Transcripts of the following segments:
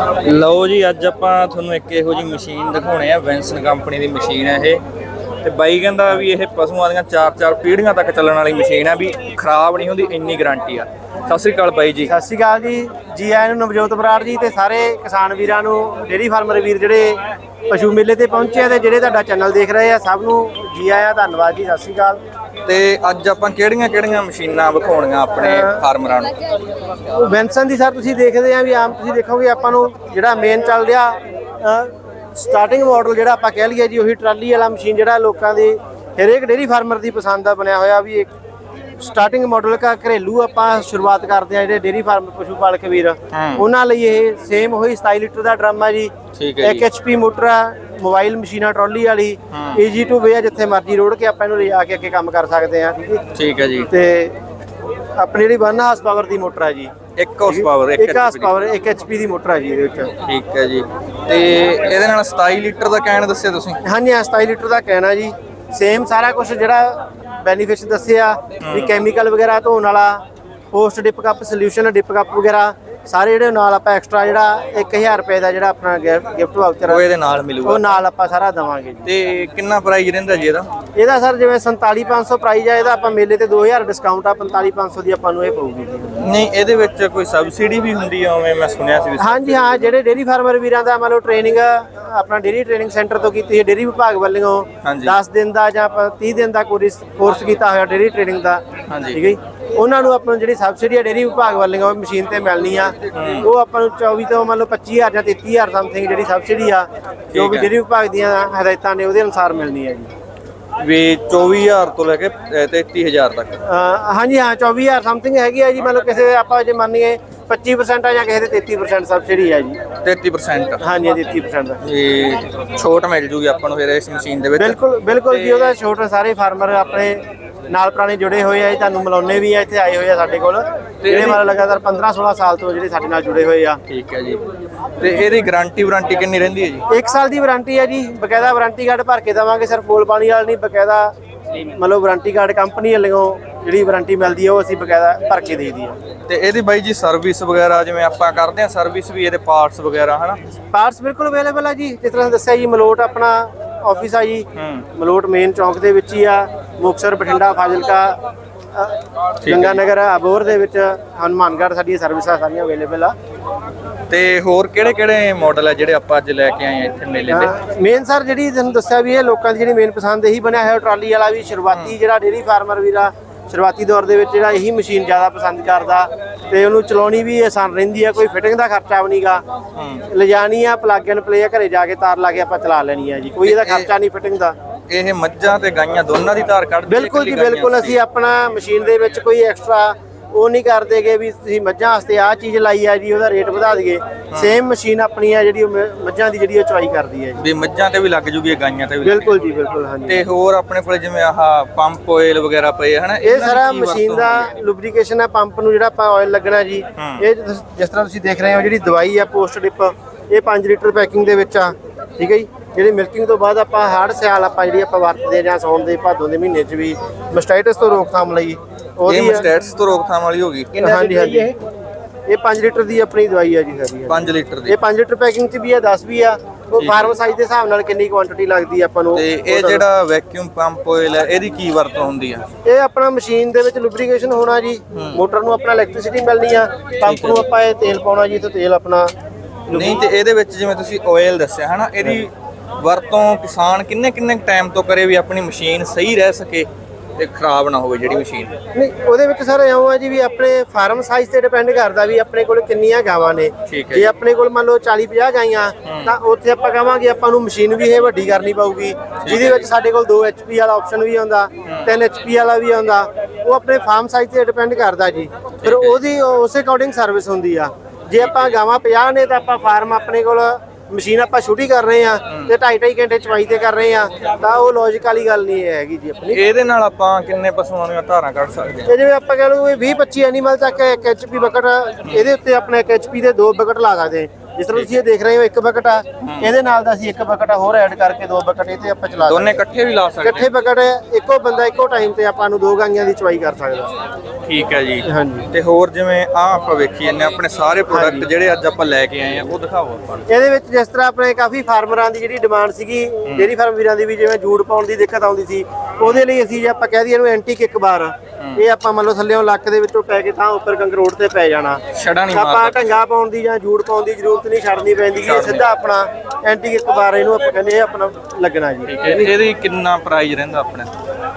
ਲਓ ਜੀ, ਅੱਜ ਆਪਾਂ ਤੁਹਾਨੂੰ ਇੱਕ ਇਹੋ ਜੀ ਮਸ਼ੀਨ ਦਿਖਾਉਣੇ ਆ, ਵੈਂਸਨ ਕੰਪਨੀ ਦੀ ਮਸ਼ੀਨ ਹੈ ਇਹ। ਤੇ ਬਾਈ ਕਹਿੰਦਾ ਵੀ ਇਹ ਪਸ਼ੂਆਂ ਦੀਆਂ 4-4 ਪੀੜ੍ਹੀਆਂ ਤੱਕ ਚੱਲਣ ਵਾਲੀ ਮਸ਼ੀਨ ਆ, ਵੀ ਖਰਾਬ ਨਹੀਂ ਹੁੰਦੀ, ਇੰਨੀ ਗਾਰੰਟੀ ਆ। ਸਤਿ ਸ੍ਰੀ ਅਕਾਲ ਬਾਈ ਜੀ। ਸਤਿ ਸ਼੍ਰੀ ਅਕਾਲ ਜੀ। ਜੀ ਆਇਆਂ ਨੂੰ ਨਵਜੋਤ ਬਰਾੜ ਜੀ ਤੇ ਸਾਰੇ ਕਿਸਾਨ ਵੀਰਾਂ ਨੂੰ ਡੇਰੀ ਫਾਰਮਰ ਵੀਰ ਜਿਹੜੇ ਪਸ਼ੂ ਮੇਲੇ ਤੇ ਪਹੁੰਚੇ ਆ ਤੇ ਜਿਹੜੇ ਤੁਹਾਡਾ ਚੈਨਲ ਦੇਖ ਰਹੇ ਆ, ਸਭ ਨੂੰ ਜੀ ਆਇਆਂ ਧੰਨਵਾਦ ਜੀ, ਸਤਿ ਸ਼੍ਰੀ ਅਕਾਲ। ਤੇ ਅੱਜ ਆਪਾਂ ਕਿਹੜੀਆਂ-ਕਿਹੜੀਆਂ ਮਸ਼ੀਨਾਂ ਵਿਖਾਉਣੀਆਂ ਆਪਣੇ ਫਾਰਮਰਾਂ ਨੂੰ? ਵੈਂਸਨ ਦੀ ਸਰ ਤੁਸੀਂ ਦੇਖਦੇ ਆ ਵੀ ਆਮ ਤੁਸੀਂ ਦੇਖੋਗੇ ਆਪਾਂ ਨੂੰ ਜਿਹੜਾ ਮੇਨ ਚੱਲ ਰਿਹਾ ਸਟਾਰਟਿੰਗ ਮਾਡਲ ਜਿਹੜਾ ਆਪਾਂ ਕਹਿ ਲਈਏ ਜੀ ਉਹੀ ਟਰਾਲੀ ਵਾਲਾ ਮਸ਼ੀਨ ਜਿਹੜਾ ਲੋਕਾਂ ਦੀ ਹਰੇਕ ਡੇਰੀ ਫਾਰਮਰ ਦੀ ਪਸੰਦ ਦਾ ਬਣਿਆ ਹੋਇਆ ਵੀ ਇੱਕ ਸਟਾਰਟਿੰਗ ਮਾਡਲ ਕਾ ਘਰੇਲੂ ਆਪਾਂ ਸ਼ੁਰੂਆਤ ਕਰਦੇ ਆ ਜਿਹੜੇ ਡੇਰੀ ਫਾਰਮ ਪਸ਼ੂ ਪਾਲਕ ਵੀਰ। ਉਹਨਾਂ ਲਈ ਇਹ ਸੇਮ ਉਹੀ 27 ਲੀਟਰ ਦਾ ਡਰਮ ਆ ਜੀ। ਠੀਕ ਹੈ 1 ਜੀ। ਐਚਪੀ ਮੋਟਰ ਆ ਮੋਬਾਈਲ ਮਸ਼ੀਨਾਂ ਟਰਾਲੀ ਵਾਲੀ। ਈਜੀ ਟੂ ਵੇ ਆ ਜਿੱਥੇ ਮਰਜ਼ੀ ਰੋੜ ਕੇ ਆਪਾਂ ਇਹਨੂੰ ਲਿਜਾ ਕੇ ਅੱਗੇ ਕੰਮ ਕਰ ਸਕਦੇ ਆ ਠੀਕ ਹੈ ਜੀ? ਤੇ ਆਪਣੀ ਜਿਹੜੀ 1 ਹਾਰਸ ਪਾਵਰ ਦੀ ਮੋਟਰ ਆ ਜੀ। 1 horse power 1 1 horse power 1 HP ਦੀ। ਮੋਟਰ ਆ ਜੀ ਇਹਦੇ ਵਿੱਚ। ਠੀਕ ਹੈ ਜੀ। ਤੇ ਇਹਦੇ ਨਾਲ 27 ਲੀਟਰ ਦਾ ਕੈਨ ਦੱਸਿਆ ਤੁਸੀਂ? ਹਾਂਜੀ ਹਾਂ 27 ਲੀਟਰ ਦਾ ਕਹਿਣਾ ਜੀ। ਸੇਮ ਸਾਰਾ ਕੁਝ ਜਿਹੜਾ ਬੈਨੀਫਿਟਸ ਦੱਸਿਆ ਵੀ ਕੈਮੀਕਲ ਵਗੈਰਾ ਧੋਣ ਵਾਲਾ post dip cup solution dip cup ਵਗੈਰਾ ਸਾਰੇ ਜਿਹੜੇ ਨਾਲ ਆਪਾਂ ਐਕਸਟਰਾ ਜਿਹੜਾ 1000 ਰੁਪਏ ਦਾ ਜਿਹੜਾ ਆਪਣਾ ਗਿਫਟ ਵਾਊਚਰ ਉਹ ਇਹਦੇ ਨਾਲ ਮਿਲੂਗਾ। ਉਹ ਨਾਲ ਆਪਾਂ ਸਾਰਾ ਦਵਾਂਗੇ ਤੇ ਕਿੰਨਾ ਪ੍ਰਾਈਸ ਰਹਿੰਦਾ ਜੀ ਇਹਦਾ? ਇਹਦਾ ਸਰ ਜਿਵੇਂ 47500 ਪ੍ਰਾਈਸ ਆ ਇਹਦਾ ਆਪਾਂ ਮੇਲੇ ਤੇ 2000 ਡਿਸਕਾਊਂਟ ਆ 45500 ਦੀ ਆਪਾਂ ਨੂੰ ਇਹ ਪਊਗੀ ਨਹੀਂ ਇਹਦੇ ਵਿੱਚ ਕੋਈ ਸਬਸਿਡੀ ਵੀ ਹੁੰਦੀ ਆ ਉਵੇਂ ਮੈਂ ਸੁਣਿਆ ਸੀ ਹਾਂਜੀ ਹਾਂ ਜਿਹੜੇ ਡੇਰੀ ਫਾਰਮਰ ਵੀਰਾਂ ਦਾ ਮੰਨ ਲਓ ਟ੍ਰੇਨਿੰਗ ਆਪਣਾ ਡੇਰੀ ਟ੍ਰੇਨਿੰਗ ਸੈਂਟਰ ਤੋਂ ਕੀਤੀ ਹੈ ਡੇਰੀ ਵਿਭਾਗ ਵੱਲੋਂ ਹਾਂਜੀ। 10 ਦਿਨ ਦਾ ਜਾਂ ਆਪਾਂ 30 ਦਿਨ ਦਾ ਕੋਰਸ ਕੋਰਸ ਕੀਤਾ ਹੋਇਆ ਡੇਰੀ ਟ੍ਰੇਨਿੰਗ ਦਾ। ਹਾਂਜੀ। ਠੀਕ ਹੈ ਜੀ? ਉਹਨਾਂ ਨੂੰ ਆਪਾਂ ਨੂੰ ਜਿਹੜੀ ਸਬਸਿਡੀ ਹੈ ਡੇਰੀ ਵਿਭਾਗ ਵੱਲੋਂ ਉਹ ਮਸ਼ੀਨ ਤੇ ਮਿਲਣੀ ਆ। ਉਹ ਆਪਾਂ ਨੂੰ 24 ਤੋਂ ਮੰਨ ਲਓ 25000 ਜਾਂ 33000 ਸਮਥਿੰਗ ਜਿਹੜੀ ਸਬਸਿਡੀ ਆ ਜੋ ਵੀ। ਡੇਰੀ ਵਿਭਾਗ ਦੀਆਂ ਹਦਾਇਤਾਂ ਨੇ ਉਹਦੇ ਅਨੁਸਾਰ ਮਿਲਣੀ ਹੈ ਜੀ ਵੀ 24000 ਤੋਂ ਲੈ ਕੇ ਅਹ, 33000 ਤੱਕ। ਹਾਂਜੀ ਹਾਂ 24000 ਸਮਥਿੰਗ ਹੈਗੀ ਆ ਜੀ ਮੰਨ ਲਓ ਕਿਸੇ ਆਪਾਂ ਜੇ ਮੰਨੀਏ 25% ਆ ਜਾਂ ਕਿਸੇ ਦੇ 33% ਸਬਸਿਡੀ ਹੈ ਜੀ। 33% ਹਾਂਜੀ 33% ਦਾ ਇਹ ਛੋਟ ਮਿਲ ਜੂਗੀ ਆਪਾਂ ਨੂੰ ਫਿਰ ਇਸ ਮਸ਼ੀਨ ਦੇ ਵਿੱਚ। ਬਿਲਕੁਲ ਬਿਲਕੁਲ ਜੀ ਉਹਦਾ ਛੋਟੇ ਸਾਰੇ ਫਾਰਮਰ ਆਪਣੇ ਨਾਲ ਪੁਰਾਣੇ ਜੁੜੇ ਹੋਏ ਆ ਤੁਹਾਨੂੰ ਮਿਲਾਉਣੇ ਵੀ ਆ ਇੱਥੇ ਆਏ ਹੋਏ ਆ ਸਾਡੇ ਕੋਲ। ਜਿਹੜੇ ਮਤਲਬ ਲਗਾਤਾਰ 15 16 ਸਾਲ ਤੋਂ ਜਿਹੜੇ ਸਾਡੇ ਨਾਲ ਜੁੜੇ ਹੋਏ ਆ। ਠੀਕ ਹੈ ਜੀ। ਤੇ ਇਹਦੀ ਗਾਰੰਟੀ ਵਾਰੰਟੀ ਕਿੰਨੀ ਰਹਿੰਦੀ ਹੈ ਜੀ? 1 ਸਾਲ ਦੀ ਵਾਰੰਟੀ ਹੈ ਜੀ ਬਕਾਇਦਾ ਵਾਰੰਟੀ ਕਾਰਡ ਭਰ ਕੇ ਦੇਵਾਂਗੇ ਸਰ ਕੋਲ ਪਾਣੀ ਵਾਲਾ ਨਹੀਂ ਬਕਾਇਦਾ ਮਤਲਬ ਵਾਰੰਟੀ ਕਾਰਡ ਕੰਪਨੀ ਵੱਲੋਂ ਜਿਹੜੀ ਵਾਰੰਟੀ ਮਿਲਦੀ ਹੈ ਉਹ ਅਸੀਂ ਬਕਾਇਦਾ ਭਰ ਕੇ ਦੇਈਦੀ ਆ। ਤੇ ਇਹਦੀ ਬਾਈ ਜੀ ਸਰਵਿਸ ਵਗੈਰਾ ਜਿਵੇਂ ਆਪਾਂ ਕਰਦੇ ਆ ਸਰਵਿਸ ਵੀ ਇਹਦੇ ਪਾਰਟਸ ਵਗੈਰਾ ਹਨਾ? ਪਾਰਟਸ ਬਿਲਕੁਲ ਅਵੇਲੇਬਲ ਆ ਜੀ ਜਿਸ ਤਰ੍ਹਾਂ ਦੱਸਿਆ ਜੀ ਮਲੋਟ ਆਪਣਾ ਆਫਿਸ ਆ ਜੀ ਮਲੋਟ ਮੇਨ ਚੌਂਕ ਦੇ ਵਿੱਚ ਹੀ ਆ। ਮੁਕਸਰ ਬਠਿੰਡਾ ਫਾਜ਼ਿਲਕਾ ਗੰਗਾ ਨਗਰ ਅਬੋਰ ਦੇ ਵਿੱਚ ਹਨੂਮਾਨਗੜ੍ਹ ਸਾਡੀਆਂ ਸਰਵਿਸਾਂ ਸਾਰੀਆਂ ਅਵੇਲੇਬਲ ਆ। ਤੇ ਹੋਰ ਕਿਹੜੇ ਕਿਹੜੇ ਮਾਡਲ ਆ ਜਿਹੜੇ ਆਪਾਂ ਅੱਜ ਲੈ ਕੇ ਆਏ ਆ ਇੱਥੇ ਮੇਲੇ ਤੇ? ਮੇਨ ਸਰ ਜਿਹੜੀ ਤੁਹਾਨੂੰ ਦੱਸਿਆ ਵੀ ਇਹ ਲੋਕਾਂ ਦੀ ਜਿਹੜੀ ਮੇਨ ਪਸੰਦ ਇਹੀ ਬਣਿਆ ਹੋਇਆ ਟਰਾਲੀ ਵਾਲਾ ਵੀ ਸ਼ੁਰੂਆਤੀ ਜਿਹੜਾ ਡੇਰੀ ਫਾਰਮਰ ਵੀਰਾ ਸ਼ੁਰੂਆਤੀ ਦੌਰ ਦੇ ਵਿੱਚ ਜਿਹੜਾ ਇਹੀ ਮਸ਼ੀਨ ਜ਼ਿਆਦਾ ਪਸੰਦ ਕਰਦਾ। ਤੇ ਉਹਨੂੰ ਚਲਾਉਣੀ ਵੀ ਆਸਾਨ ਰਹਿੰਦੀ ਆ ਕੋਈ ਫਿਟਿੰਗ ਦਾ ਖਰਚਾ ਵੀ ਨਹੀਂਗਾ ਲਿਜਾਣੀ ਆ ਪਲੱਗ ਐਂਡ ਪਲੇ ਆ ਘਰੇ ਜਾ ਕੇ ਤਾਰ ਲਾ ਕੇ ਆਪਾਂ ਚਲਾ ਲੈਣੀ ਆ ਜੀ ਕੋਈ ਇਹਦਾ ਖਰਚਾ ਨਹੀਂ ਫਿਟਿੰਗ ਦਾ। ਇਹ ਮੱਝਾਂ ਤੇ ਗਾਈਆਂ ਦੋਨਾਂ ਦੀ ਧਾਰ ਕੱਢਦੇ ਬਿਲਕੁਲ ਜੀ ਬਿਲਕੁਲ ਅਸੀਂ ਆਪਣਾ ਮਸ਼ੀਨ ਦੇ ਵਿੱਚ ਕੋਈ ਐਕਸਟਰਾ ਉਹ ਨਹੀਂ ਕਰਦੇਗੇ ਵੀ ਤੁਸੀਂ ਮੱਝਾਂ ਵਾਸਤੇ ਆਹ ਚੀਜ਼ ਲਾਈ ਆ ਜੀ ਉਹਦਾ ਰੇਟ ਵਧਾ ਦਈਏ। ਸੇਮ ਮਸ਼ੀਨ ਆਪਣੀ ਆ ਜਿਹੜੀ ਮੱਝਾਂ ਦੀ ਜਿਹੜੀ ਉਹ ਚਵਾਈ ਕਰਦੀ ਹੈ ਜੀ। ਵੀ ਮੱਝਾਂ ਤੇ ਵੀ ਲੱਗ ਜੂਗੀ ਗਾਈਆਂ ਤੇ ਵੀ ਬਿਲਕੁਲ ਜੀ ਬਿਲਕੁਲ ਹਾਂਜੀ। ਤੇ ਹੋਰ ਆਪਣੇ ਕੋਲੇ ਜਿਵੇਂ ਆਹ ਪੰਪ ਆਇਲ ਵਗੈਰਾ ਪਏ ਆ, ਹਨਾ ਇਹ ਸਾਰਾ ਮਸ਼ੀਨ ਦਾ? ਲੁਬਰੀਕੇਸ਼ਨ ਹੈ ਪੰਪ ਨੂੰ ਜਿਹੜਾ ਆਪਾਂ ਆਇਲ ਲੱਗਣਾ ਜੀ ਇਹ ਜਿਸ- ਜਿਸ ਤਰ੍ਹਾਂ ਤੁਸੀਂ ਦੇਖ ਰਹੇ ਹੋ ਜਿਹੜੀ ਦਵਾਈ ਆ ਪੋਸਟ ਡਿਪ ਇਹ 5 ਲੀਟਰ ਪੈਕਿੰਗ ਦੇ ਵਿੱਚ ਆ ਠੀਕ ਹੈ ਜੀ। ਜਿਹੜੀ ਮਿਲਕਿੰਗ ਤੋਂ ਬਾਅਦ ਆਪਾਂ ਹੜ ਸਿਆਲ ਆਪਾਂ ਜਿਹੜੀ ਆਪਾਂ ਵਰਤਦੇ ਆ ਜਾਂ ਸੌਣ ਦੇ ਭਾਦੋਂ ਦੇ ਮਹੀਨੇ 'ਚ ਵੀ ਮਸਟਾਈਟਸ ਤੋਂ ਰੋਕਥਾਮ ਲਈ ਇਹ ਮਸਟੈਟਸ ਤੋਂ ਰੋਕਥਾਮ ਵਾਲੀ ਹੋ ਗਈ। ਹਾਂਜੀ ਹਾਂਜੀ। ਇਹ? 5 ਲੀਟਰ ਦੀ ਆਪਣੀ ਦਵਾਈ ਆ ਜੀ ਸਾਡੀ 5 ਲੀਟਰ ਦੀ। ਇਹ 5 ਲੀਟਰ ਪੈਕਿੰਗ 'ਚ ਵੀ ਆ 10 ਵੀ ਆ। ਉਹ ਫਾਰਮ ਸਾਈਜ਼ ਦੇ ਹਿਸਾਬ ਨਾਲ ਕਿੰਨੀ ਕੁਆਂਟੀਟੀ ਲੱਗਦੀ ਆਪਾਂ ਨੂੰ ਤੇ ਇਹ ਜਿਹੜਾ ਵੈਕਿਊਮ ਪੰਪ ਆਇਲ ਹੈ ਇਹਦੀ ਕੀ ਵਰਤੋਂ ਹੁੰਦੀ ਆ? ਇਹ ਆਪਣਾ ਮਸ਼ੀਨ ਦੇ ਵਿੱਚ ਲੁਬਰੀਕੇਸ਼ਨ ਹੋਣਾ ਜੀ। ਮੋਟਰ ਨੂੰ ਆਪਣਾ ਇਲੈਕਟ੍ਰਿਸਿਟੀ ਮਿਲਣੀ ਆ। ਪੰਪ ਨੂੰ ਆਪਾਂ ਇਹ ਤੇਲ ਪਾਉਣਾ ਜੀ ਤੇ ਤੇਲ ਆਪਣਾ ਨਹੀਂ ਤੇ ਇਹਦੇ ਵਿੱਚ ਜਿਵੇਂ ਤੁਸੀਂ ਆਇਲ ਦੱਸਿਆ ਹਨਾ ਇਹਦੀ ਵਰਤੋਂ ਕਿਸਾਨ ਕਿੰਨੇ ਕਿੰਨੇ ਟਾਈਮ ਤੋਂ ਕਰੇ ਵੀ ਆਪਣੀ ਮਸ਼ੀਨ ਸਹੀ ਰਹਿ ਸਕੇ ਤੇ ਖਰਾਬ ਨਾ ਹੋਵੇ ਜਿਹੜੀ ਮਸ਼ੀਨ? ਨਹੀਂ ਉਹਦੇ ਵਿੱਚ ਸਰ ਇਉਂ ਆ ਜੀ ਵੀ ਆਪਣੇ ਫਾਰਮ ਸਾਈਜ਼ ਤੇ ਡਿਪੈਂਡ ਕਰਦਾ ਵੀ ਆਪਣੇ ਕੋਲ ਕਿੰਨੀਆਂ ਗਾਵਾਂ ਨੇ। ਜੇ। ਆਪਣੇ ਕੋਲ ਮੰਨ ਲਓ 40 50 ਗਾਈਆਂ ਤਾਂ ਉੱਥੇ ਆਪਾਂ ਕਹਾਂਗੇ ਆਪਾਂ ਨੂੰ ਮਸ਼ੀਨ ਵੀ ਇਹ ਵੱਡੀ ਕਰਨੀ ਪਊਗੀ ਜਿਹਦੇ ਵਿੱਚ ਸਾਡੇ ਕੋਲ 2 HP ਵਾਲਾ ਆਪਸ਼ਨ ਵੀ ਆਉਂਦਾ 3 HP ਵਾਲਾ ਵੀ ਆਉਂਦਾ ਉਹ ਆਪਣੇ ਫਾਰਮ ਸਾਈਜ਼ ਤੇ ਡਿਪੈਂਡ ਕਰਦਾ ਜੀ। ਫਿਰ ਉਹਦੀ ਉਸੇ ਅਕੋਰਡਿੰਗ ਸਰਵਿਸ ਹੁੰਦੀ ਆ। ਜੇ ਆਪਾਂ ਗਾਵਾਂ 50 ਨੇ ਤਾਂ ਆਪਾਂ ਫਾਰਮ ਆਪਣੇ ਕੋਲ ਮਸ਼ੀਨ ਆਪਾਂ ਛੋਟੀ ਕਰ ਰਹੇ ਆ ਤੇ 2.5 ਘੰਟੇ ਚਵਾਈ ਤੇ ਕਰ ਰਹੇ ਆ ਤਾਂ ਉਹ ਲੌਜੀਕ ਵਾਲੀ ਗੱਲ ਨਹੀਂ ਹੈਗੀ ਜੀ ਆਪਣੀ। ਇਹਦੇ ਨਾਲ ਆਪਾਂ ਕਿੰਨੇ ਪਸ਼ੂਆਂ ਦੀਆਂ ਧਾਰਾਂ ਕੱਢ ਸਕਦੇ ਇਹ ਜਿਵੇਂ ਆਪਾਂ ਕਹ ਲਓ 20 25 ਐਨੀਮਲ ਤੱਕ ਇੱਕ ਐਚਪੀ ਬਕਟ ਇਹਦੇ ਉੱਤੇ ਆਪਣੇ ਇੱਕ ਐਚਪੀ ਦੇ ਦੋ ਬਕਟ ਲਾ ਸਕਦੇ ਜਿਸ ਤਰ੍ਹਾਂ ਤੁਸੀਂ ਇਹ ਦੇਖ ਰਹੇ ਹੋ ਇੱਕ ਬਕਟ ਆ। ਇਹਦੇ ਨਾਲ ਦਾ ਅਸੀਂ ਇੱਕ ਬਕਟ ਹੋਰ ਐਡ ਕਰਕੇ ਦੋ ਬਕਟ ਇਹ ਤੇ ਆਪਾਂ ਚਲਾ ਦੋਨੇ ਇਕੱਠੇ ਵੀ ਲਾ ਸਕਦੇ ਇਕੱਠੇ ਬਕਟ ਇੱਕੋ ਬੰਦਾ ਇੱਕੋ ਟਾਈਮ ਤੇ ਆਪਾਂ ਨੂੰ ਦੋ ਗਾਈਆਂ ਦੀ ਚਵਾਈ ਕਰ ਸਕਦਾ। ਠੀਕ ਹੈ ਜੀ। ਹਾਂਜੀ। ਤੇ ਹੋਰ ਜਿਵੇਂ ਆ ਆਪਾਂ ਵੇਖੀ ਹਾਂ, ਆਪਣੇ ਸਾਰੇ ਪ੍ਰੋਡਕਟ ਜਿਹੜੇ ਅੱਜ ਆਪਾਂ ਲੈ ਕੇ ਆਏ ਆ ਉਹ ਦਿਖਾਓ ਆਪਾਂ ਇਹਦੇ ਵਿੱਚ ਜਿਸ ਤਰ੍ਹਾਂ ਆਪਣੇ ਕਾਫੀ ਫਾਰਮਰਾਂ ਦੀ ਜਿਹੜੀ ਡਿਮਾਂਡ ਸੀਗੀ ਡੇਰੀ ਫਾਰਮ ਵੀਰਾਂ ਦੀ ਵੀ ਜਿਵੇਂ ਜੂੜ ਪਾਉਣ ਦੀ ਦਿੱਕਤ ਆਉਂਦੀ ਸੀ ਉਹਦੇ ਲਈ ਅਸੀਂ ਜੇ ਆਪਾਂ ਕਹਿ ਦਈਏ ਇਹਨੂੰ ਐਂਟੀ ਕਿੱਕ ਬਾਰ ਇਹ ਆਪਾਂ ਮੰਨ ਲਓ ਥੱਲੇੋਂ ਲੱਕ ਦੇ ਵਿੱਚੋਂ ਪੈ ਕੇ ਤਾਂ ਉੱਪਰ ਕੰਕਰੋੜ ਤੇ ਪੈ ਜਾਣਾ। ਛੜਾ ਨਹੀਂ ਆਪਾਂ ਢੰਗਾ ਪਾਉਣ ਦੀ ਜਾਂ ਜੂੜ ਪਾਉਣ ਦੀ ਜ਼ਰੂਰਤ ਨਹੀਂ ਛੱਡਣੀ ਪੈਂਦੀ ਇਹ ਸਿੱਧਾ ਆਪਣਾ ਐਂਟੀ ਕਿੱਕ ਬਾਰ ਇਹਨੂੰ ਆਪਾਂ ਕਹਿੰਦੇ ਇਹ ਆਪਣਾ ਲੱਗਣਾ ਜੀ। ਇਹਦੀ ਕਿੰਨਾ ਪ੍ਰਾਈਸ ਰਹਿੰਦਾ ਆਪਣੇ?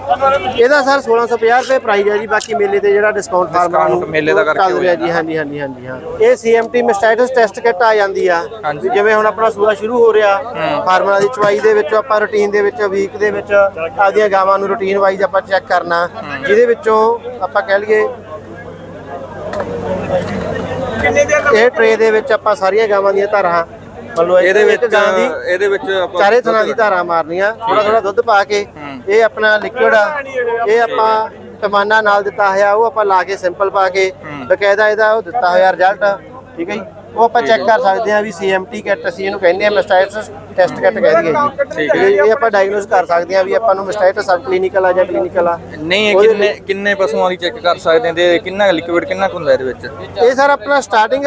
ਇਹਦਾ ਸਰ 1650 ਰੁਪਏ ਪ੍ਰਾਈਸ ਹੈ ਜੀ ਬਾਕੀ ਮੇਲੇ ਤੇ ਜਿਹੜਾ ਡਿਸਕਾਊਂਟ ਫਾਰਮਰਾਂ ਨੂੰ ਮੇਲੇ ਦਾ ਕਰਕੇ ਰਿਹਾ ਜੀ ਹਾਂਜੀ ਹਾਂਜੀ ਹਾਂਜੀ ਹਾਂ। ਇਹ ਸੀਐਮਟੀ ਮਸਟਾਈਟਸ ਟੈਸਟ ਕਿੱਟ ਆ ਜਾਂਦੀ ਆ। ਜਿਵੇਂ ਹੁਣ ਆਪਣਾ ਸੂਆ ਸ਼ੁਰੂ ਹੋ ਰਿਹਾ ਫਾਰਮਰਾਂ ਦੀ ਚਵਾਈ ਦੇ ਵਿੱਚ ਆਪਾਂ ਰੁਟੀਨ ਦੇ ਵਿੱਚ ਵੀਕ ਦੇ ਵਿੱਚ ਆਪਦੀਆਂ ਗਾਵਾਂ ਨੂੰ ਰੁਟੀਨ ਵਾਈਜ਼ ਆਪਾਂ ਚੈੱਕ ਕਰਨਾ। ਜਿਹਦੇ ਵਿੱਚੋਂ ਆਪਾਂ ਕਹਿ ਲਈਏ ਇਹ ਟਰੇ ਦੇ ਵਿੱਚ ਆਪਾਂ ਸਾਰੀਆਂ ਗਾਵਾਂ ਦੀਆਂ ਧਾਰਾਂ ਮੰਨ ਲਓ ਇਹਦੇ ਵਿੱਚ ਗਾਂ ਦੀ ਇਹਦੇ ਵਿੱਚ ਆਪਾਂ ਚਾਰੇ ਥਣਾ ਦੀ ਧਾਰਾਂ ਮਾਰਨੀਆਂ ਥੋੜਾ ਥੋੜਾ ਦੁੱਧ ਪਾ ਕੇ ਇਹ ਆਪਣਾ ਲਿਕਵਿਡ ਆ। ਇਹ ਆਪਾਂ ਕਮਾਨਾ ਨਾਲ ਦਿੱਤਾ ਹੋਇਆ ਉਹ ਆਪਾਂ ਲਾ ਕੇ ਸਿੰਪਲ ਪਾ ਕੇ ਬਕਾਇਦਾ ਇਹਦਾ ਉਹ ਦਿੱਤਾ ਹੋਇਆ ਰਿਜ਼ਲਟ ਠੀਕ ਹੈ ਜੀ? ਉਹ ਆਪਾਂ ਚੈੱਕ ਕਰ ਸਕਦੇ ਹਾਂ ਵੀ ਸੀਐਮਟੀ ਕਿੱਟ ਅਸੀਂ ਇਹਨੂੰ ਕਹਿੰਦੇ ਆ ਮੈਸਟਾਈਟਸ ਟੈਸਟ ਕਿੱਟ ਕਹਿੰਦੇ ਆ ਜੀ। ਠੀਕ ਹੈ ਇਹ ਆਪਾਂ ਡਾਇਗਨੋਸ ਕਰ ਸਕਦੇ ਹਾਂ ਵੀ ਆਪਾਂ ਨੂੰ ਮੈਸਟਾਈਟਸ ਸਬ ਕਲੀਨਿਕਲ ਆ ਜਾਂ ਕਲੀਨਿਕਲ ਆ। ਨਹੀਂ ਇਹ ਕਿੰਨੇ ਕਿੰਨੇ ਪਸ਼ੂਆਂ ਦੀ ਚੈੱਕ ਕਰ ਸਕਦੇ ਹਾਂ ਤੇ ਕਿੰਨਾ ਲਿਕਵਿਡ ਕਿੰਨਾ ਕੁ ਹੁੰਦਾ ਇਹਦੇ ਵਿੱਚ? ਇਹ ਸਰ ਆਪਣਾ ਸਟਾਰਟਿੰਗ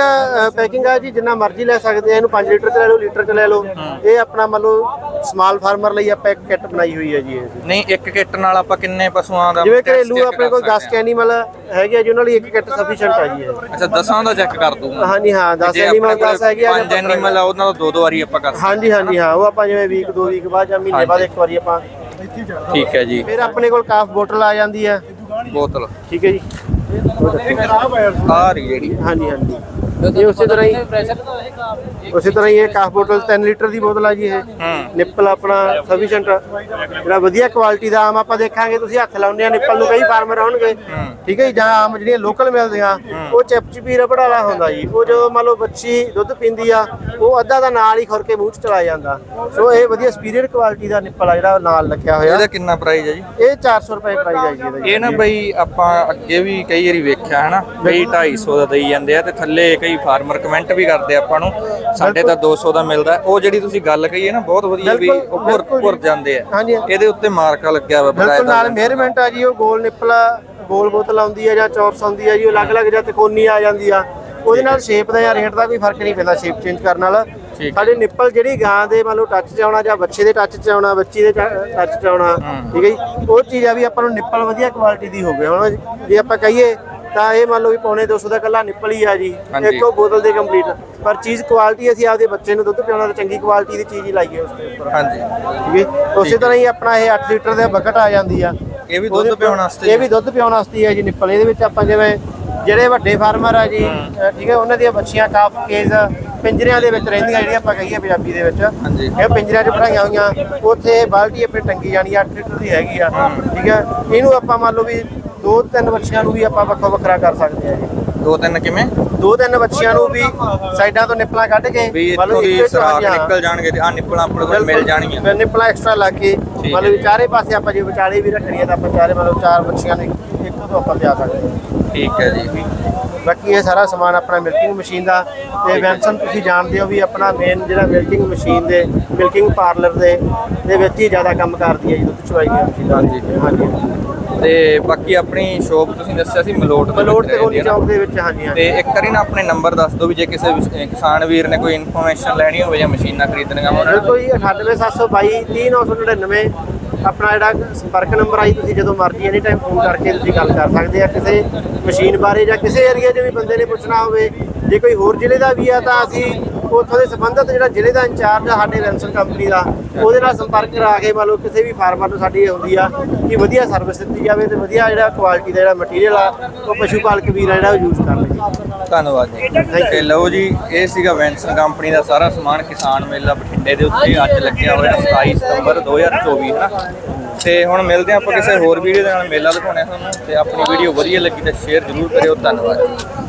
ਪੈਕਿੰਗ ਆ ਜੀ ਜਿੰਨਾ ਮਰਜ਼ੀ ਲੈ ਸਕਦੇ ਆ। ਇਹਨੂੰ 5 ਲੀਟਰ ਚ ਲੈ ਲਓ ਲੀਟਰ ਚ ਲੈ ਲਓ। ਇਹ ਆਪਣਾ ਮੰਨ ਲਓ ਸਮਾਲ ਫਾਰਮਰ ਲਈ ਆਪਾਂ ਇੱਕ ਕਿੱਟ ਬਣਾਈ ਹੋਈ ਹੈ ਜੀ ਇਹ। ਨਹੀਂ ਇੱਕ ਕਿੱਟ ਨਾਲ ਆਪਾਂ ਕਿੰਨੇ ਪਸ਼ੂਆਂ ਦਾ ਜਿਵੇਂ ਘਰੇਲੂ ਆਪਣੇ ਕੋਲ ਕਰ 10 ਐਨੀਮਲ ਹੈਗੇ ਆ ਜੀ ਉਹਨਾਂ ਲਈ ਇੱਕ ਕਿੱਟ ਸਫੀਸ਼ੀਐਂਟ ਆ ਜੀ। ਅੱਛਾ ਦਸਾਂ ਦਾ ਚੈੱਕ ਕਰ ਦੂੰਗਾ ਹਾਂਜੀ ਹਾਂ 10 ਜੇ ਐਨੀਮਲ ਆਪਣੇ 10 ਹੈਗੇ ਆ ਪੰਜ ਐਨੀਮਲ ਆ ਉਹਨਾਂ ਦਾ ਦੋ ਦੋ ਵਾਰੀ ਆਪਾਂ ਕਰ ਸਕਦੇ ਹਾਂਜੀ ਹਾਂਜੀ ਹਾਂ ਉਹ ਆਪਾਂ ਜਿਵੇਂ ਵੀਕ ਦੋ ਵੀਕ ਬਾਅਦ ਜਾਂ ਮਹੀਨੇ ਬਾਅਦ ਇੱਕ ਵਾਰੀ ਆਪਾਂ। ਠੀਕ ਹੈ ਜੀ। ਫਿਰ ਆਪਣੇ ਕੋਲ ਕਾਫ ਬੋਟਲ ਆ ਜਾਂਦੀ ਹੈ। ਬੋਤਲ। ਠੀਕ ਹੈ ਜੀ। ਆ ਰਹੀ ਜਿਹੜੀ। ਹਾਂਜੀ ਹਾਂਜੀ। ਇਹ ਉਸੇ ਤਰ੍ਹਾਂ ਹੀ। ਉਸੇ ਤਰ੍ਹਾਂ ਹੀ ਇਹ ਕਾਫ ਬੋਟਲ 3 ਲੀਟਰ ਦੀ ਬੋਤਲ ਆ ਜੀ ਇਹ। ਹੂੰ। ਨਿੱਪਲ ਆਪਣਾ ਸਫੀਸ਼ੀਐਂਟ ਜਿਹੜਾ ਵਧੀਆ ਕੁਆਲਿਟੀ ਦਾ ਆਮ ਆਪਾਂ ਦੇਖਾਂਗੇ ਤੁਸੀਂ ਹੱਥ ਲਾਉਂਦੇ ਆ ਨਿੱਪਲ ਨੂੰ ਕਈ ਫਾਰਮਰ ਆਉਣਗੇ। ਠੀਕ ਹੈ ਜੀ ਜਾਂ ਆਮ ਜਿਹੜੀਆਂ ਲੋਕਲ ਮਿਲਦੀਆਂ ਉਹ ਚਿਪਚਿਪੀ ਰਬੜ ਵਾਲਾ ਹੁੰਦਾ ਜੀ। ਉਹ ਜਦੋਂ ਮੰਨ ਲਓ ਬੱਚੀ ਦੁੱਧ ਪੀਂਦੀ ਆ ਉਹ ਅੱਧਾ ਦਾ ਨਾਲ ਹੀ ਖੁਰ ਕੇ ਮੂੰਹ 'ਚ ਚਲਾ ਜਾਂਦਾ। ਸੋ ਇਹ ਵਧੀਆ ਸੁਪੀਰੀਅਰ ਕੁਆਲਿਟੀ ਦਾ ਨਿੱਪਲ ਆ ਜਿਹੜਾ ਨਾਲ ਲੱਗਿਆ ਹੋਇਆ। ਇਹਦਾ ਕਿੰਨਾ ਪ੍ਰਾਈਸ ਹੈ ਜੀ? ਇਹ 400 ਰੁਪਏ ਪ੍ਰਾਈਸ ਹੈ ਜੀ ਇਹਦਾ ਜੀ। ਇਹ ਨਾ ਬਈ ਆਪਾਂ ਅੱਗੇ ਵੀ ਕਈ ਵਾਰੀ ਵੇਖਿਆ ਹਨਾ? ਕਈ 250 ਦਾ ਦੇਈ ਜਾਂਦੇ ਆ ਤੇ ਥੱਲੇ ਕਈ ਫਾਰਮਰ ਕਮੈਂਟ ਵੀ ਕਰਦੇ ਆਪਾਂ ਨੂੰ। ਸਾਡੇ ਤਾਂ 200 ਦਾ ਮਿਲਦਾ। ਉਹ ਜਿਹੜੀ ਤੁਸੀਂ ਗੱਲ ਕਹੀ ਹੈ ਨਾ ਬਹੁਤ ਵਧੀਆ ਵੀ ਉੱਪਰ ਬਿਲਕੁਲ ਉੱਪਰ ਜਾਂਦੇ ਆ। ਇਹਦੇ ਉੱਤੇ ਮਾਰਕਾ ਲੱਗਿਆ ਵਾ ਬਿਲਕੁਲ ਨਾਲ ਮੇਅਰਮੈਂਟ ਆ ਜੀ ਉਹ ਗੋਲ ਨਿੱਪਲ ਗੋਲ ਬੋਤਲ ਆਉਂਦੀ ਹੈ ਜਾਂ ਚੌਰਸ ਆਉਂਦੀ ਹੈ ਜੀ ਉਹ ਅਲੱਗ-ਅਲੱਗ ਜਾਂ ਤਿਕੋਨੀ ਆ ਜਾਂਦੀ ਆ। ਉਹਦੇ ਨਾਲ ਸ਼ੇਪ ਦਾ ਜਾਂ ਰੇਟ ਦਾ ਕੋਈ ਫ਼ਰਕ ਨਹੀਂ ਪੈਂਦਾ ਸ਼ੇਪ ਚੇਂਜ ਕਰਨ ਨਾਲ। ਸਾਡੇ ਨਿੱਪਲ ਜਿਹੜੀ ਗਾਂ ਦੇ ਮੰਨ ਲਓ ਟੱਚ 'ਚ ਆਉਣਾ ਜਾਂ ਬੱਚੇ ਦੇ ਟੱਚ 'ਚ ਆਉਣਾ ਬੱਚੀ ਦੇ ਟੱਚ 'ਚ ਆਉਣਾ ਠੀਕ ਹੈ ਜੀ ਉਹ ਚੀਜ਼ ਆ ਵੀ ਆਪਾਂ ਨੂੰ ਨਿੱਪਲ ਵਧੀਆ ਕੁਆਲਿਟੀ ਦੀ ਹੋਵੇ। ਹੁਣ ਜੇ ਆਪਾਂ ਕਹੀਏ ਤਾਂ ਇਹ ਮੰਨ ਲਓ ਵੀ ਪੌਣੇ 200 ਦਾ ਕੱਲਾ ਨਿੱਪਲ ਹੀ ਆ ਜੀ। ਹਾਂਜੀ। ਇੱਕੋ ਬੋਤਲ ਦੇ ਕੰਪਲੀਟ ਪਰ ਚੀਜ਼ ਕੁਆਲਿਟੀ ਅਸੀਂ ਆਪਦੇ ਬੱਚੇ ਨੂੰ ਦੁੱਧ ਪਿਆਉਣਾ ਤਾਂ ਚੰਗੀ ਕੁਆਲਿਟੀ ਦੀ ਚੀਜ਼ ਹੀ ਲਾਈਏ ਉਸ ਦੇ ਉੱਪਰ। ਹਾਂਜੀ। ਠੀਕ ਹੈ ਉਸੇ ਤਰ੍ਹਾਂ ਹੀ ਆਪਣਾ ਇਹ 8 ਲੀਟਰ ਦਾ ਬਕਟ ਆ ਜਾਂਦੀ ਆ। ਇਹ ਵੀ ਦੁੱਧ ਪਿਆਉਣ ਵਾਸਤੇ ਇਹ ਵੀ ਦੁੱਧ ਪਿਆਉਣ ਵਾਸਤੇ ਹੀ ਹੈ ਜੀ ਨਿੱਪਲ। ਇਹਦੇ ਵਿੱਚ ਆਪਾਂ ਜਿਵੇਂ ਜਿਹੜੇ ਵੱਡੇ ਫਾਰਮਰ ਆ ਜੀ ਅ, ਠੀਕ ਹੈ ਉਹਨਾਂ ਦੀਆਂ ਬੱਚੀਆਂ ਕਾਫ ਕੇਜ ਪਿੰਜਰਿਆਂ ਦੇ ਵਿੱਚ ਰਹਿੰਦੀਆਂ ਜਿਹੜੀਆਂ ਆਪਾਂ ਕਹੀਏ ਪੰਜਾਬੀ ਦੇ ਵਿੱਚ। ਹਾਂਜੀ। ਇਹ ਪਿੰਜਰਿਆਂ 'ਚ ਬਿਠਾਈਆਂ ਹੋਈਆਂ ਉੱਥੇ ਬਾਲਟੀ ਆਪਣੀ ਟੰਗੀ ਜਾਣੀ ਆ 8 ਲੀਟਰ ਦੀ ਹੈਗੀ ਆ। ਠੀਕ ਹੈ ਇਹਨੂੰ ਆਪਾਂ ਮੰਨ ਲਓ ਵੀ ਦੋ ਤਿੰਨ ਬੱਚਿਆਂ ਨੂੰ ਵੀ ਆਪਾਂ ਵੱਖੋ ਵੱਖਰਾ ਕਰ ਸਕਦੇ ਆ ਜੀ। ਦੋ ਤਿੰਨ ਕਿਵੇਂ? ਦੋ ਤਿੰਨ ਬੱਚਿਆਂ ਨੂੰ ਵੀ ਸਾਈਡਾਂ ਤੋਂ ਨਿੱਪਲਾਂ ਕੱਢ ਕੇ ਵੀ ਇੱਥੋਂ ਦੀ ਸਰਾਖ। ਨਿਕਲ ਜਾਣਗੇ ਤੇ ਆ ਨਿੱਪਲਾਂ ਆਪਣੇ ਕੋਲ ਮਿਲ ਜਾਣਗੀਆਂ। ਫਿਰ ਨਿੱਪਲਾਂ ਐਕਸਟਰਾ ਲਾ ਕੇ ਮਤਲਬ ਚਾਰੇ ਪਾਸੇ ਆਪਾਂ ਜੇ ਵਿਚਾਲੇ ਵੀ ਰੱਖਣੀ ਹੈ ਤਾਂ ਆਪਾਂ ਚਾਰੇ ਮਤਲਬ ਚਾਰ ਬੱਚੀਆਂ ਨੂੰ ਇੱਕ- ਇੱਕ ਤੋਂ ਆਪਾਂ ਲਿਆ ਸਕਦੇ ਹਾਂ। ਠੀਕ ਹੈ ਜੀ। ਬਾਕੀ ਇਹ ਸਾਰਾ ਸਮਾਨ ਆਪਣਾ ਮਿਲਕਿੰਗ ਮਸ਼ੀਨ ਦਾ ਤੇ ਵੈਂਸਨ ਤੁਸੀਂ ਜਾਣਦੇ ਹੋ ਵੀ ਆਪਣਾ ਮੇਨ ਜਿਹੜਾ ਮਿਲਕਿੰਗ ਮਸ਼ੀਨ ਦੇ ਮਿਲਕਿੰਗ ਪਾਰਲਰ ਦੇ ਦੇ ਵਿੱਚ ਹੀ ਜ਼ਿਆਦਾ ਕੰਮ ਕਰਦੀ ਹੈ ਜੀ ਦੁੱਧ ਚਵਾਈ ਦੀ ਮਸ਼ੀਨ ਹਾਂਜੀ। ਹਾਂਜੀ। ਤੇ ਬਾਕੀ ਆਪਣੀ ਸ਼ੋਪ ਤੁਸੀਂ ਦੱਸਿਆ ਸੀ ਮਲੋਟ ਦੇ ਬਲੋਟ ਤੇ ਰਹਿੰਦੀ ਗੋਲੀ ਹੈ ਨਾ? ਚੌਕ ਦੇ ਵਿੱਚ ਹਾਂਜੀ ਤੇ ਇੱਕ ਵਾਰੀ ਨਾ ਆਪਣੇ ਨੰਬਰ ਦੱਸ ਦਿਓ ਵੀ ਜੇ ਕਿਸੇ ਕਿਸਾਨ ਵੀਰ ਨੇ ਕੋਈ ਇਨਫੋਰਮੇਸ਼ਨ ਲੈਣੀ ਹੋਵੇ ਜਾਂ ਮਸ਼ੀਨਾਂ ਖਰੀਦਣੀਆਂ ਹੋਣ। ਬਿਲਕੁਲ ਜੀ 98722 30999 ਆਪਣਾ ਜਿਹੜਾ ਸੰਪਰਕ ਨੰਬਰ ਆਈ ਤੁਸੀਂ ਜਦੋਂ ਮਰਜ਼ੀ ਐਨੀ ਟਾਈਮ ਫੋਨ ਕਰਕੇ ਤੁਸੀਂ ਗੱਲ ਕਰ ਸਕਦੇ ਆ। ਕਿਸੇ ਮਸ਼ੀਨ ਬਾਰੇ ਜਾਂ ਕਿਸੇ ਏਰੀਆ 'ਚ ਵੀ ਬੰਦੇ ਨੇ ਪੁੱਛਣਾ ਹੋਵੇ, ਜੇ ਕੋਈ ਹੋਰ ਜ਼ਿਲ੍ਹੇ ਦਾ ਵੀ ਆ ਤਾਂ ਅਸੀਂ ਉੱਥੋਂ ਦੇ ਸੰਬੰਧਿਤ ਜਿਹੜਾ ਜ਼ਿਲ੍ਹੇ ਦਾ ਇੰਚਾਰਜ ਆ ਸਾਡੇ ਰੈਂਸਨ ਕੰਪਨੀ ਦਾ ਉਹਦੇ ਨਾਲ ਸੰਪਰਕ ਕਰਾ ਕੇ ਮੰਨ ਲਓ ਕਿਸੇ ਵੀ ਫਾਰਮਰ ਨੂੰ ਸਾਡੀ ਇਹ ਹੁੰਦੀ ਆ ਕਿ ਵਧੀਆ ਸਰਵਿਸ ਦਿੱਤੀ ਜਾਵੇ ਤੇ ਵਧੀਆ ਜਿਹੜਾ ਕੁਆਲਿਟੀ ਦਾ ਜਿਹੜਾ ਮਟੀਰੀਅਲ ਆ ਉਹ ਪਸ਼ੂ ਪਾਲਕ ਵੀਰ ਜਿਹੜਾ ਉਹ ਯੂਜ਼ ਕਰ ਲਵੇ। ਧੰਨਵਾਦ ਜੀ। ਤੇ ਲਓ ਜੀ ਇਹ ਸੀਗਾ ਵੈਂਸਨ ਕੰਪਨੀ ਦਾ ਸਾਰਾ ਸਮਾਨ ਕਿਸਾਨ ਮੇਲਾ ਬਠਿੰਡੇ ਦੇ ਉੱਤੇ ਅੱਜ ਲੱਗਿਆ ਹੋਇਆ 27 ਸਤੰਬਰ 2024 ਹੈ ਨਾ ਤੇ ਹੁਣ ਮਿਲਦੇ ਆਪਾਂ ਕਿਸੇ ਹੋਰ ਵੀਡੀਓ ਦੇ ਨਾਲ ਮੇਲਾ ਦਿਖਾਉਣੇ ਤੁਹਾਨੂੰ ਤੇ ਆਪਣੀ ਵੀਡੀਓ ਵਧੀਆ ਲੱਗੀ ਤਾਂ ਸ਼ੇਅਰ ਜ਼ਰੂਰ ਕਰਿਓ ਧੰਨਵਾਦ ਜੀ।